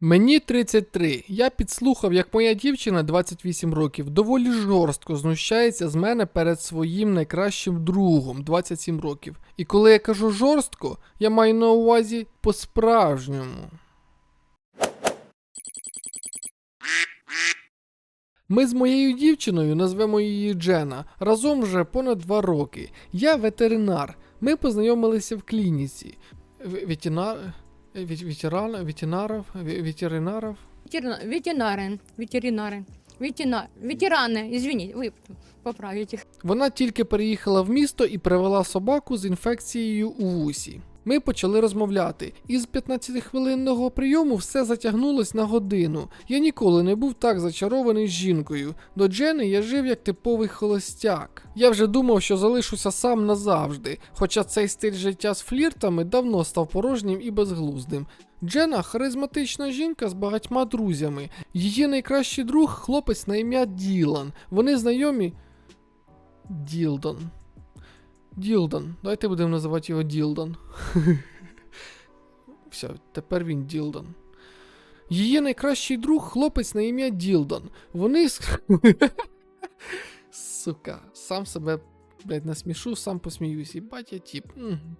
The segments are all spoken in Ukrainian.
Мені 33. Я підслухав, як моя дівчина 28 років доволі жорстко знущається з мене перед своїм найкращим другом 27 років. І коли я кажу жорстко, я маю на увазі по-справжньому. Ми з моєю дівчиною, назвемо її Джена, разом вже понад два роки. Я ветеринар. Ми познайомилися в клініці. В- Ветеринар... вет- Ветеран... Ветеринаров... ве- Ветеринаров... Ветерина- Ветеринары, ветеринары, ветена- ветераны, извините, вы поправите. Вона тільки переїхала в місто і привела собаку з інфекцією у вусі. Ми почали розмовляти. Із 15-хвилинного прийому все затягнулось на годину. Я ніколи не був так зачарований жінкою. До Джени я жив як типовий холостяк. Я вже думав, що залишуся сам назавжди, хоча цей стиль життя з фліртами давно став порожнім і безглуздим. Джена харизматична жінка з багатьма друзями. Її найкращий друг хлопець на ім'я Ділан. Вони знайомі. Ділдон. Ділдон. Давайте будемо називати його Ділдон. Все, тепер він Ділдон. Її найкращий друг хлопець на ім'я Ділдон. Вони. Сука, сам себе, блядь, насмішу, сам посміюсь. І батя тіп.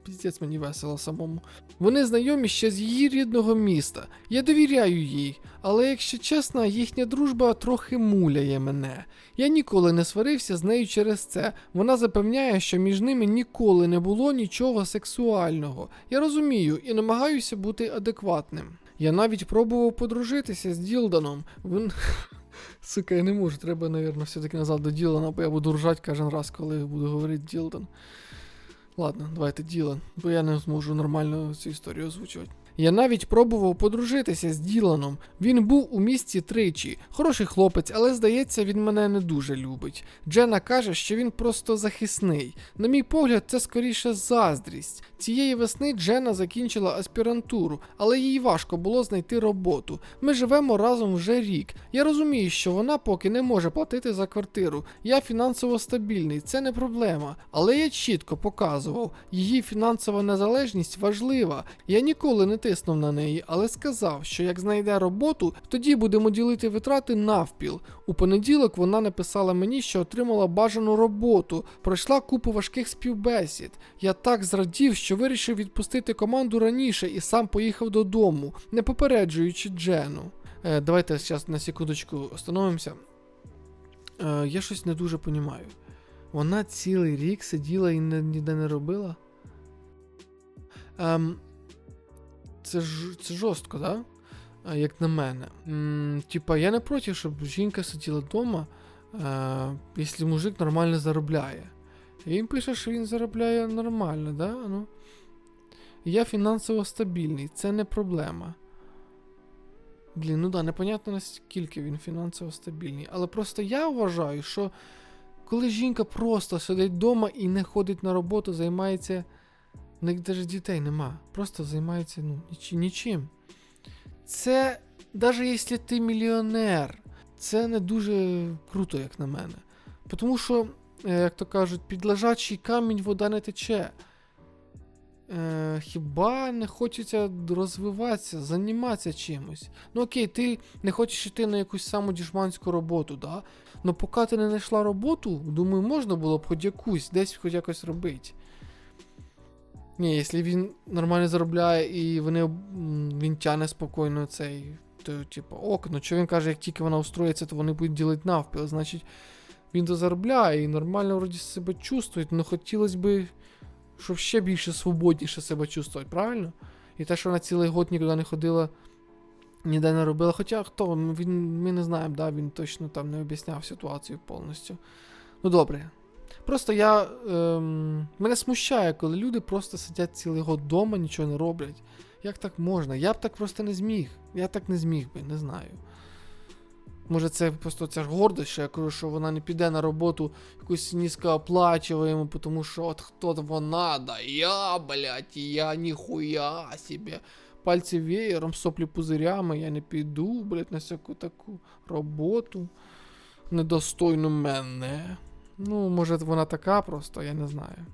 Піздець мені весело самому. Вони знайомі ще з її рідного міста. Я довіряю їй, але якщо чесно, їхня дружба трохи муляє мене. Я ніколи не сварився з нею через це. Вона запевняє, що між ними ніколи не було нічого сексуального. Я розумію і намагаюся бути адекватним. Я навіть пробував подружитися з Ділданом. Він. Сука, я не можу, треба, мабуть, все-таки назад до Ділана, бо я буду ржати кожен раз, коли буду говорити Ділдан. Ладно, давайте Ділан, бо я не зможу нормально цю історію озвучувати. Я навіть пробував подружитися з Діланом. Він був у місті тричі. Хороший хлопець, але здається, він мене не дуже любить. Джена каже, що він просто захисний. На мій погляд, це скоріше заздрість. Цієї весни Джена закінчила аспірантуру, але їй важко було знайти роботу. Ми живемо разом вже рік. Я розумію, що вона поки не може платити за квартиру. Я фінансово стабільний, це не проблема. Але я чітко показував, її фінансова незалежність важлива. Я ніколи не тиснув на неї, але сказав, що як знайде роботу, тоді будемо ділити витрати навпіл. У понеділок вона написала мені, що отримала бажану роботу, пройшла купу важких співбесід. Я так зрадів, що вирішив відпустити команду раніше і сам поїхав додому, не попереджуючи Джену. Е, давайте зараз на секундочку остановимося. Е, я щось не дуже понімаю. Вона цілий рік сиділа і ніде не робила. Ем, це, ж, це жорстко, да? Як на мене. Типа, я не проти, щоб жінка сиділа вдома, е, якщо мужик нормально заробляє. І він пише, що він заробляє нормально, да? Ну. Я фінансово стабільний, це не проблема. Блін, ну да, непонятно наскільки він фінансово стабільний. Але просто я вважаю, що коли жінка просто сидить вдома і не ходить на роботу, займається. В них навіть дітей нема. Просто займається ну, ніч- нічим. Це, навіть якщо ти мільйонер, це не дуже круто, як на мене. Тому що, е, як то кажуть, під лежачий камінь вода не тече. Е, хіба не хочеться розвиватися, займатися чимось? Ну окей, ти не хочеш йти на якусь саму дішманську роботу, да? Ну поки ти не знайшла роботу, думаю, можна було б хоч якусь, десь хоч якось робити. Ні, якщо він нормально заробляє і вони, він тяне спокійно цей, то типу, ок, ну що він каже, як тільки вона устроїться, то вони будуть ділити навпіл. Значить, він то заробляє і нормально вроді себе чувствує, ну хотілося б, щоб ще більше свободніше себе чувствувати, правильно? І те, що вона цілий год нікуди не ходила, ніде не робила. Хоча хто, ну, він, ми не знаємо, да, він точно там не об'ясняв ситуацію повністю. Ну добре. Просто я. Ем, мене смущає, коли люди просто сидять цілий год вдома, нічого не роблять. Як так можна? Я б так просто не зміг. Я так не зміг би, не знаю. Може, це просто ця ж гордость, що я кажу, що вона не піде на роботу якусь низькооплачуваємо, тому що от хто вона, да я, блядь, я ніхуя себе. Пальці веєром, соплі пузирями, я не піду, блядь, на всяку таку роботу. Недостойну мене. Ну, може, вона така просто, я не знаю.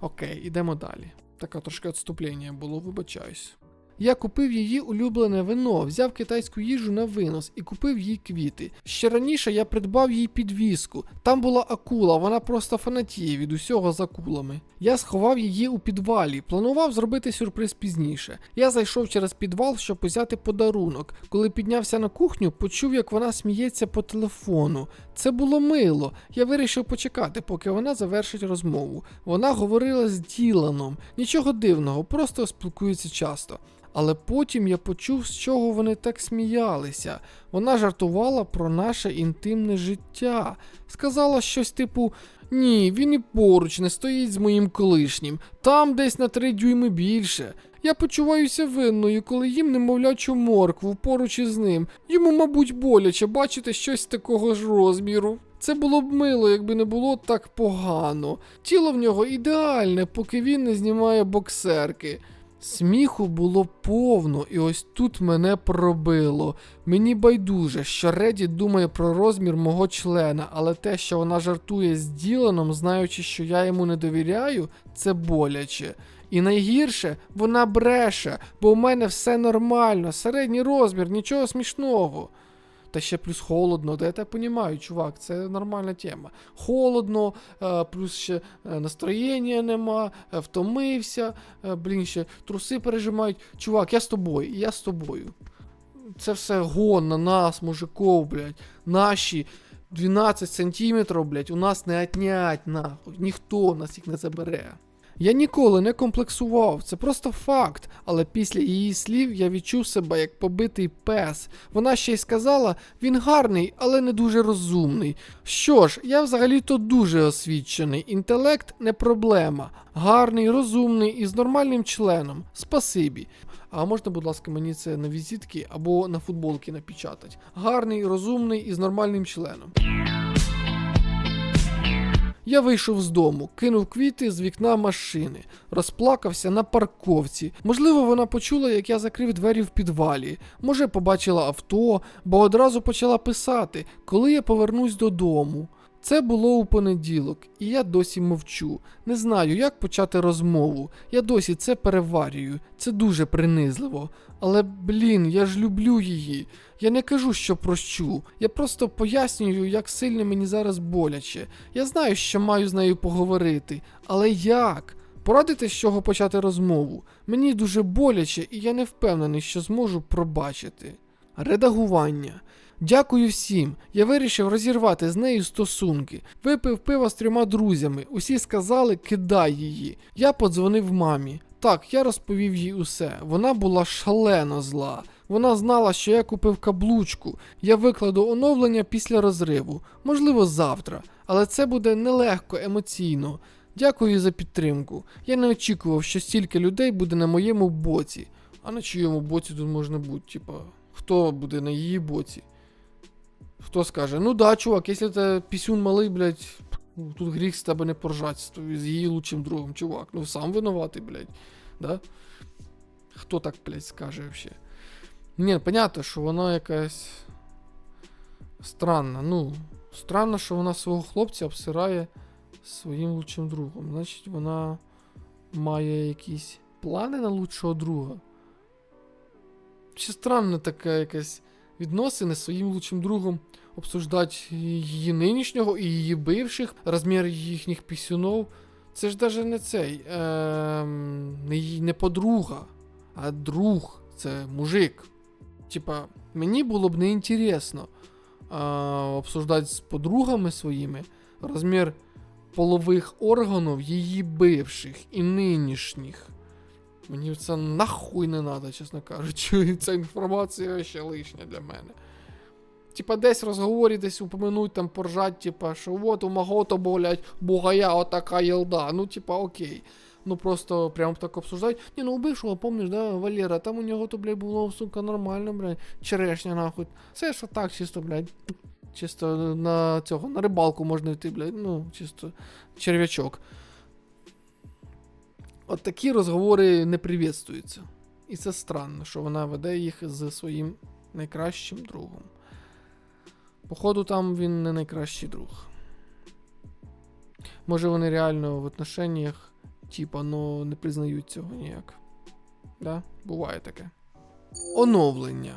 Окей, ідемо далі. Таке трошки відступлення було, вибачаюсь. Я купив її улюблене вино, взяв китайську їжу на винос і купив їй квіти. Ще раніше я придбав їй підвіску. Там була акула, вона просто фанатіє від усього з акулами. Я сховав її у підвалі, планував зробити сюрприз пізніше. Я зайшов через підвал, щоб взяти подарунок. Коли піднявся на кухню, почув, як вона сміється по телефону. Це було мило. Я вирішив почекати, поки вона завершить розмову. Вона говорила з Діланом. Нічого дивного, просто спілкуються часто. Але потім я почув, з чого вони так сміялися. Вона жартувала про наше інтимне життя. Сказала щось типу: Ні, він і поруч не стоїть з моїм колишнім, там десь на три дюйми більше. Я почуваюся винною, коли їм немовлячу моркву поруч із ним. Йому, мабуть, боляче бачити щось такого ж розміру. Це було б мило, якби не було так погано. Тіло в нього ідеальне, поки він не знімає боксерки. Сміху було повно, і ось тут мене пробило. Мені байдуже, що Реді думає про розмір мого члена, але те, що вона жартує з Діланом, знаючи, що я йому не довіряю, це боляче. І найгірше, вона бреше, бо у мене все нормально, середній розмір, нічого смішного. Та ще плюс холодно, да я так понімаю, чувак, це нормальна тема. Холодно, е, плюс ще е, настроєння нема, е, втомився, блін, ще труси пережимають. Чувак, я з тобою, я з тобою. Це все гон на нас, мужиков, блядь. Наші 12 сантиметрів, блядь, у нас не отнять, нахуй. Ніхто нас їх не забере. Я ніколи не комплексував, це просто факт, але після її слів я відчув себе як побитий пес. Вона ще й сказала, він гарний, але не дуже розумний. Що ж, я взагалі-то дуже освічений, інтелект не проблема. Гарний, розумний і з нормальним членом. Спасибі. А можна, будь ласка, мені це на візитки або на футболки напечатати. Гарний, розумний і з нормальним членом. Я вийшов з дому, кинув квіти з вікна машини, розплакався на парковці. Можливо, вона почула, як я закрив двері в підвалі. Може, побачила авто, бо одразу почала писати, коли я повернусь додому. Це було у понеділок, і я досі мовчу. Не знаю, як почати розмову. Я досі це переварюю. Це дуже принизливо. Але блін, я ж люблю її. Я не кажу, що прощу. Я просто пояснюю, як сильно мені зараз боляче. Я знаю, що маю з нею поговорити. Але як? Порадити, з чого почати розмову. Мені дуже боляче, і я не впевнений, що зможу пробачити. Редагування. Дякую всім. Я вирішив розірвати з нею стосунки. Випив пиво з трьома друзями. Усі сказали, кидай її. Я подзвонив мамі. Так, я розповів їй усе. Вона була шалено зла. Вона знала, що я купив каблучку. Я викладу оновлення після розриву. Можливо, завтра. Але це буде нелегко емоційно. Дякую за підтримку. Я не очікував, що стільки людей буде на моєму боці. А на чиєму боці тут можна бути? Типа, хто буде на її боці? Хто скаже, ну да, чувак, якщо ти пісюн малий, блядь, тут гріх з тебе не поржать з її лучшим другом, чувак. Ну сам винуватий, блядь. Да? Хто так, блядь, скаже вообще? Ні, понятно, що вона якась странна. Ну, странно, що вона свого хлопця обсирає своїм лучшим другом. Значить, вона має якісь плани на лучшого друга. Чи странно таке якесь відносини з своїм лучшим другом обсуждати її нинішнього і її бивших, розмір їхніх пісюнов. Це ж навіть не цей. Не, не подруга, а друг. Це мужик. Типа, мені було б неінтересно е, обсуждати з подругами своїми розмір полових органів її бивших і нинішніх. Мені це нахуй не треба, чесно кажучи. Ця інформація ще лишня для мене. Типа десь в розговорі десь упомянуть, там поржать, типа, що от у мого то, блядь, бугая отака єлда. Ну, типа, окей. Ну просто прям так обсуждають. Ні, ну убившого, помниш, да, Валера, там у нього то, блядь, було, сука, нормально, блядь, черешня, нахуй. Це що так, чисто, блядь. Чисто на цього, на рибалку можна йти, блядь, ну, чисто черв'ячок. От такі розговори не привітствуються. І це странно, що вона веде їх з своїм найкращим другом. Походу, там він не найкращий друг. Може, вони реально в отношеннях, типа, ну не признають цього ніяк. Да, буває таке. Оновлення.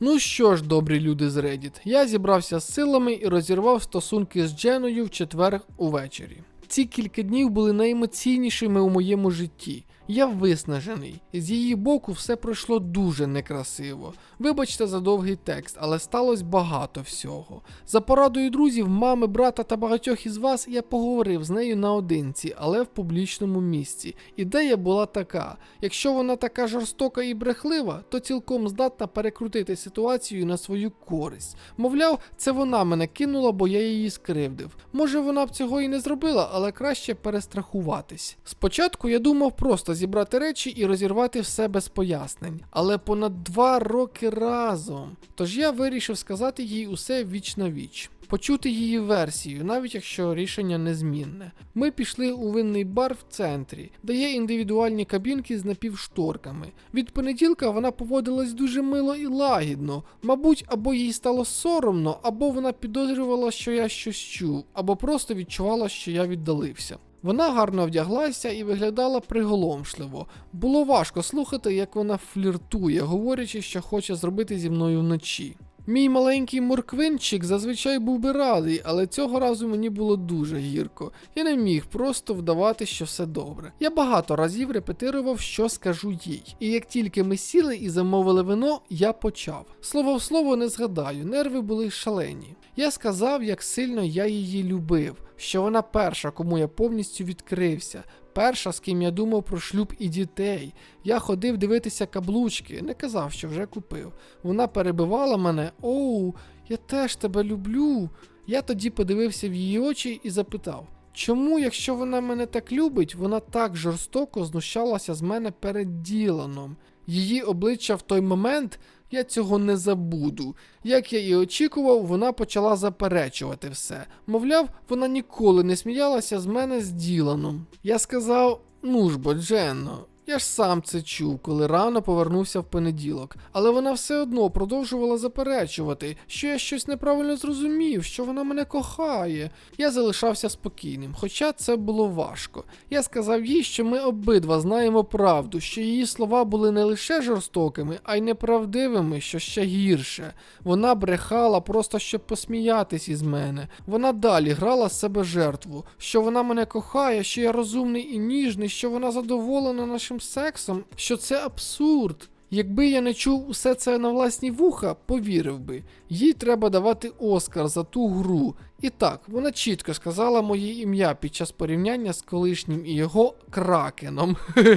Ну що ж, добрі люди з Reddit, я зібрався з силами і розірвав стосунки з Дженою в четвер увечері. Ці кілька днів були найемоційнішими у моєму житті. Я виснажений. З її боку все пройшло дуже некрасиво. Вибачте за довгий текст, але сталося багато всього. За порадою друзів, мами, брата та багатьох із вас я поговорив з нею наодинці, але в публічному місці. Ідея була така: якщо вона така жорстока і брехлива, то цілком здатна перекрутити ситуацію на свою користь. Мовляв, це вона мене кинула, бо я її скривдив. Може, вона б цього і не зробила, але краще перестрахуватись. Спочатку я думав просто зібрати речі і розірвати все без пояснень, але понад два роки разом. Тож я вирішив сказати їй усе віч на віч. Почути її версію, навіть якщо рішення незмінне. Ми пішли у винний бар в центрі, де є індивідуальні кабінки з напівшторками. Від понеділка вона поводилась дуже мило і лагідно. Мабуть, або їй стало соромно, або вона підозрювала, що я щось чув, або просто відчувала, що я віддалився. Вона гарно вдяглася і виглядала приголомшливо. Було важко слухати, як вона фліртує, говорячи, що хоче зробити зі мною вночі. Мій маленький морквинчик зазвичай був би радий, але цього разу мені було дуже гірко. Я не міг просто вдавати, що все добре. Я багато разів репетирував, що скажу їй. І як тільки ми сіли і замовили вино, я почав. Слово в слово не згадаю, нерви були шалені. Я сказав, як сильно я її любив, що вона перша, кому я повністю відкрився. Перша, з ким я думав про шлюб і дітей. Я ходив дивитися каблучки, не казав, що вже купив. Вона перебивала мене: Оу, я теж тебе люблю. Я тоді подивився в її очі і запитав: чому, якщо вона мене так любить, вона так жорстоко знущалася з мене перед Діланом? Її обличчя в той момент. Я цього не забуду. Як я і очікував, вона почала заперечувати все. Мовляв, вона ніколи не сміялася з мене з Діланом. Я сказав: ну ж бо, Дженно, я ж сам це чув, коли рано повернувся в понеділок, але вона все одно продовжувала заперечувати, що я щось неправильно зрозумів, що вона мене кохає. Я залишався спокійним, хоча це було важко. Я сказав їй, що ми обидва знаємо правду, що її слова були не лише жорстокими, а й неправдивими, що ще гірше. Вона брехала просто щоб посміятись із мене. Вона далі грала з себе жертву, що вона мене кохає, що я розумний і ніжний, що вона задоволена нашим сексом, що це абсурд. Якби я не чув усе це на власні вуха, повірив би. Їй треба давати Оскар за ту гру. І так, вона чітко сказала моє ім'я під час порівняння з колишнім і його кракеном.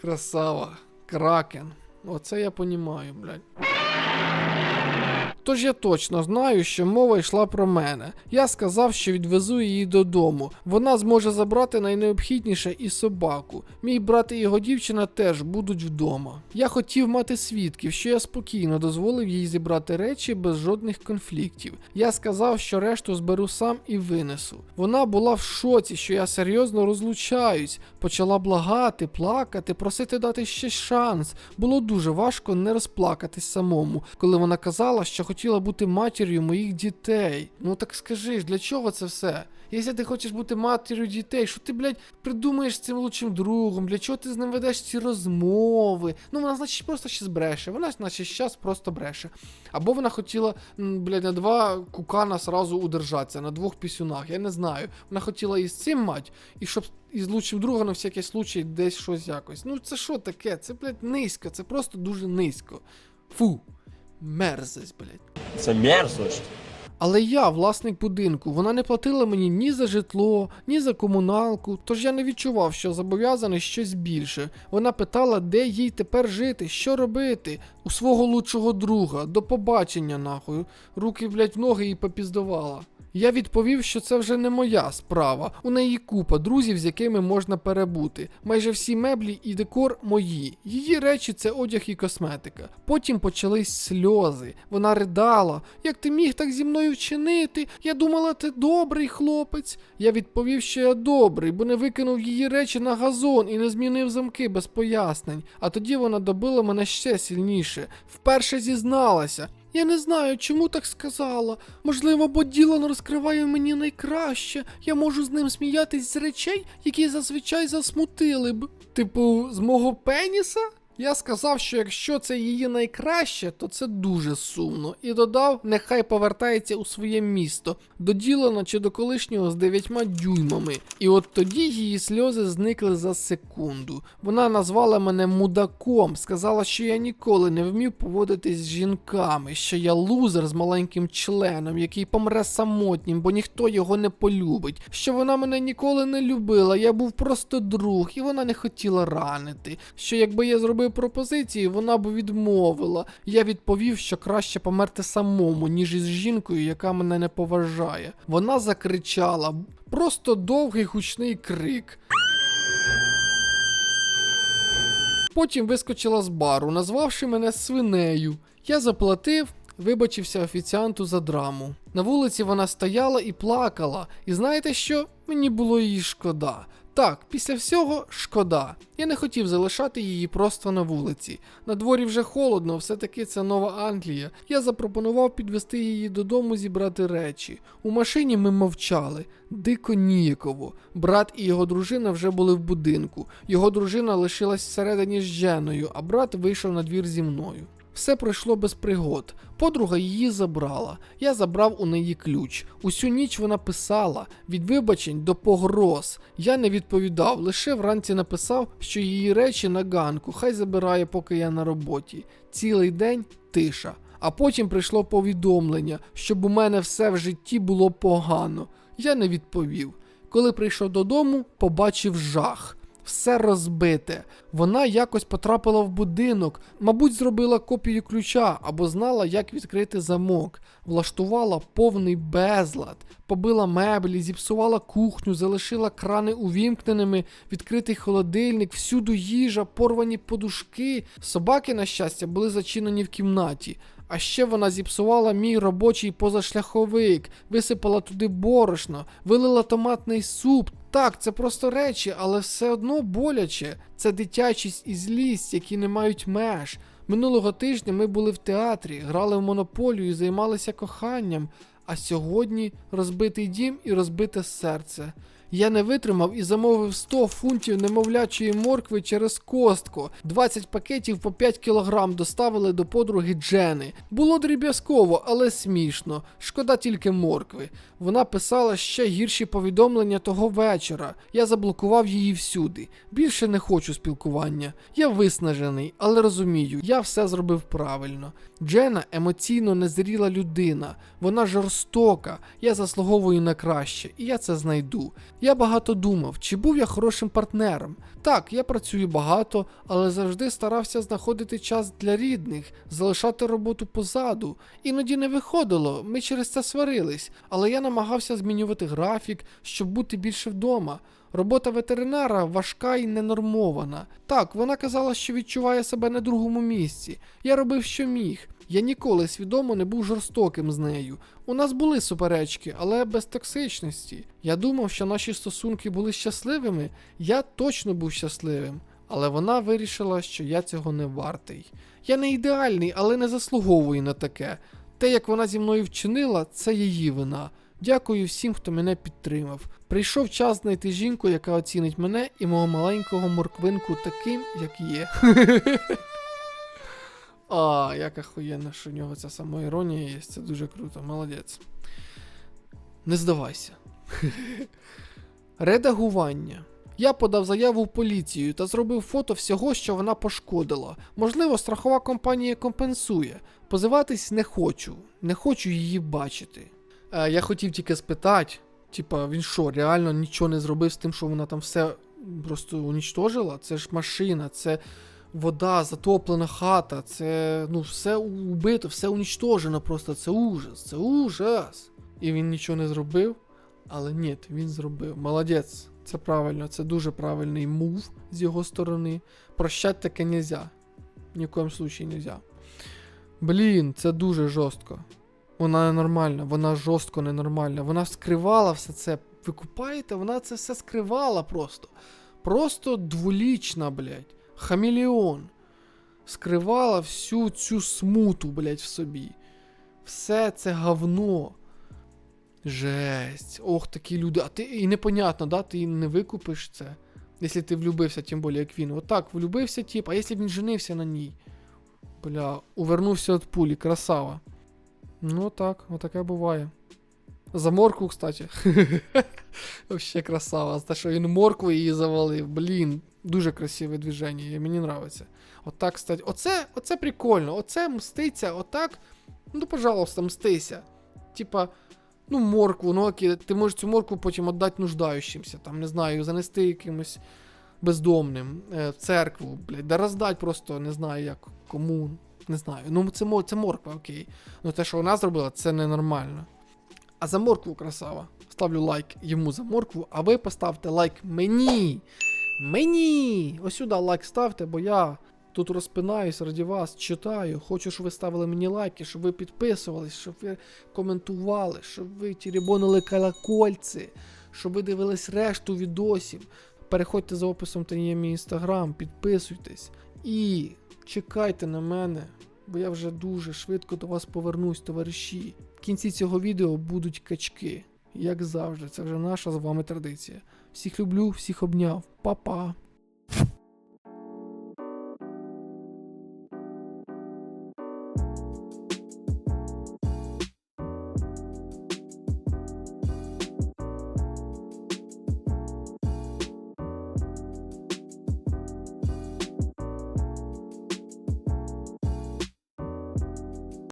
Красава, кракен. Оце я понімаю, блядь. Тож я точно знаю, що мова йшла про мене. Я сказав, що відвезу її додому. Вона зможе забрати найнеобхідніше і собаку. Мій брат і його дівчина теж будуть вдома. Я хотів мати свідків, що я спокійно дозволив їй зібрати речі без жодних конфліктів. Я сказав, що решту зберу сам і винесу. Вона була в шоці, що я серйозно розлучаюсь, почала благати, плакати, просити дати ще шанс. Було дуже важко не розплакатись самому, коли вона казала, що хотіла бути матір'ю моїх дітей. Ну так скажи ж, для чого це все? Якщо ти хочеш бути матір'ю дітей, що ти, блядь, придумаєш з цим лучшим другом? Для чого ти з ним ведеш ці розмови? Ну, вона, значить, просто ще збреше. Вона, значить, щас просто бреше. Або вона хотіла, блядь, на два кукана сразу удержатися, на двох пісюнах. Я не знаю. Вона хотіла і з цим мать, і щоб із лучшим другом на всякий случай десь щось якось. Ну це що таке? Це, блядь, низько, це просто дуже низько. Фу. Мерзость, блядь. Це мерзость. Але я, власник будинку, вона не платила мені ні за житло, ні за комуналку, тож я не відчував, що зобов'язаний щось більше. Вона питала, де їй тепер жити, що робити. У свого лучшого друга, до побачення, нахуй. Руки, блядь, в ноги їй попіздувала. Я відповів, що це вже не моя справа. У неї купа друзів, з якими можна перебути. Майже всі меблі і декор мої. Її речі це одяг і косметика. Потім почались сльози. Вона ридала. Як ти міг так зі мною вчинити? Я думала, ти добрий хлопець. Я відповів, що я добрий, бо не викинув її речі на газон і не змінив замки без пояснень. А тоді вона добила мене ще сильніше. Вперше зізналася. Я не знаю, чому так сказала. Можливо, бо Ділан розкриває мені найкраще. Я можу з ним сміятись з речей, які зазвичай засмутили б. Типу, з мого пеніса? Я сказав, що якщо це її найкраще, то це дуже сумно. І додав, нехай повертається у своє місто, до Ділана чи до колишнього з дев'ятьма дюймами. І от тоді її сльози зникли за секунду. Вона назвала мене мудаком, сказала, що я ніколи не вмів поводитись з жінками, що я лузер з маленьким членом, який помре самотнім, бо ніхто його не полюбить. Що вона мене ніколи не любила, я був просто друг, і вона не хотіла ранити. Що якби я зробив пропозиції, вона б відмовила. Я відповів, що краще померти самому, ніж із жінкою, яка мене не поважає. Вона закричала, просто довгий гучний крик. Потім вискочила з бару, назвавши мене свинею. Я заплатив, вибачився офіціанту за драму. На вулиці вона стояла і плакала. І знаєте що? Мені було її шкода. Так, після всього шкода. Я не хотів залишати її просто на вулиці. На дворі вже холодно, все-таки це Нова Англія. Я запропонував підвести її додому, зібрати речі. У машині ми мовчали. Дико ніяково. Брат і його дружина вже були в будинку. Його дружина лишилась всередині з Дженою, а брат вийшов на двір зі мною. Все пройшло без пригод. Подруга її забрала. Я забрав у неї ключ. Усю ніч вона писала від вибачень до погроз. Я не відповідав, лише вранці написав, що її речі на ганку, хай забирає, поки я на роботі. Цілий день тиша. А потім прийшло повідомлення, щоб у мене все в житті було погано. Я не відповів. Коли прийшов додому, побачив жах. Все розбите. Вона якось потрапила в будинок, мабуть, зробила копію ключа або знала, як відкрити замок, влаштувала повний безлад, побила меблі, зіпсувала кухню, залишила крани увімкненими, відкритий холодильник, всюду їжа, порвані подушки. Собаки, на щастя, були зачинені в кімнаті. А ще вона зіпсувала мій робочий позашляховик, висипала туди борошно, вилила томатний суп. Так, це просто речі, але все одно боляче. Це дитячість і злість, які не мають меж. Минулого тижня ми були в театрі, грали в монополію і займалися коханням. А сьогодні розбитий дім і розбите серце. Я не витримав і замовив 100 фунтів немовлячої моркви через костку. 20 пакетів по 5 кілограм доставили до подруги Джени. Було дріб'язково, але смішно. Шкода тільки моркви. Вона писала ще гірші повідомлення того вечора. Я заблокував її всюди. Більше не хочу спілкування. Я виснажений, але розумію, я все зробив правильно. Джена емоційно незріла людина. Вона жорстока. Я заслуговую на краще, і я це знайду. Я багато думав, чи був я хорошим партнером. Так, я працюю багато, але завжди старався знаходити час для рідних, залишати роботу позаду. Іноді не виходило, ми через це сварились, але я намагався змінювати графік, щоб бути більше вдома. Робота ветеринара важка і ненормована. Так, вона казала, що відчуває себе на другому місці. Я робив, що міг. Я ніколи свідомо не був жорстоким з нею. У нас були суперечки, але без токсичності. Я думав, що наші стосунки були щасливими. Я точно був щасливим. Але вона вирішила, що я цього не вартий. Я не ідеальний, але не заслуговую на таке. Те, як вона зі мною вчинила, це її вина. Дякую всім, хто мене підтримав. Прийшов час знайти жінку, яка оцінить мене і мого маленького морквинку таким, як є. А, як охуєнно, що в нього ця самоіронія є. Це дуже круто, молодець. Не здавайся. Редагування. Я подав заяву в поліцію та зробив фото всього, що вона пошкодила. Можливо, страхова компанія компенсує. Позиватись не хочу, не хочу її бачити. Е, я хотів тільки спитати, типа, він що, реально нічого не зробив з тим, що вона там все просто унічтожила? Це ж машина, це вода, затоплена хата, це ну все убито, все унічтожено просто. Це ужас, це ужас. І він нічого не зробив. Але ні, він зробив. Молодець. Це правильно, це дуже правильний мув з його сторони. Прощать таке нельзя. Ні в коєму случаї нельзя. Блін, це дуже жорстко. Вона ненормальна, вона жорстко ненормальна. Вона скривала все це. Ви купаєте? Вона це все скривала просто. Просто дволічна, блядь. Хамелеон. Скривала всю цю смуту, блядь, в собі. Все це говно. Жесть. Ох, такі люди. А ти і непонятно, да? Ти не викупиш це. Якщо ти влюбився, тим більше, як він. Отак, влюбився, тип, а якщо б він женився на ній? Бля, увернувся від пулі, красава. Ну так, отаке буває. За моркву, кстати. Вообще красава. За те, що він моркву її завалив. Блін, дуже красиве движення, і мені нравиться. Отак, кстати. Оце, оце прикольно. Оце мститься, отак. Ну, пожалуйста, мстися. Типа, ну, моркву, ну окей, ти можеш цю моркву потім віддати нуждаючимся, там, не знаю, занести якимось бездомним е, в церкву, блядь, да роздать просто, не знаю як, кому, не знаю. Ну, це, це морква, окей. Ну те, що вона зробила, це ненормально. А за моркву красава. Ставлю лайк йому за моркву, а ви поставте лайк мені. Мені! Ось сюди лайк ставте, бо я тут розпинаюсь раді вас, читаю. Хочу, щоб ви ставили мені лайки, щоб ви підписувались, щоб ви коментували, щоб ви тірібонили колокольці, щоб ви дивились решту відосів. Переходьте за описом, там є мій інстаграм, підписуйтесь і чекайте на мене, бо я вже дуже швидко до вас повернусь, товариші. В кінці цього відео будуть качки. Як завжди, це вже наша з вами традиція. Всіх люблю, всіх обняв. Па-па.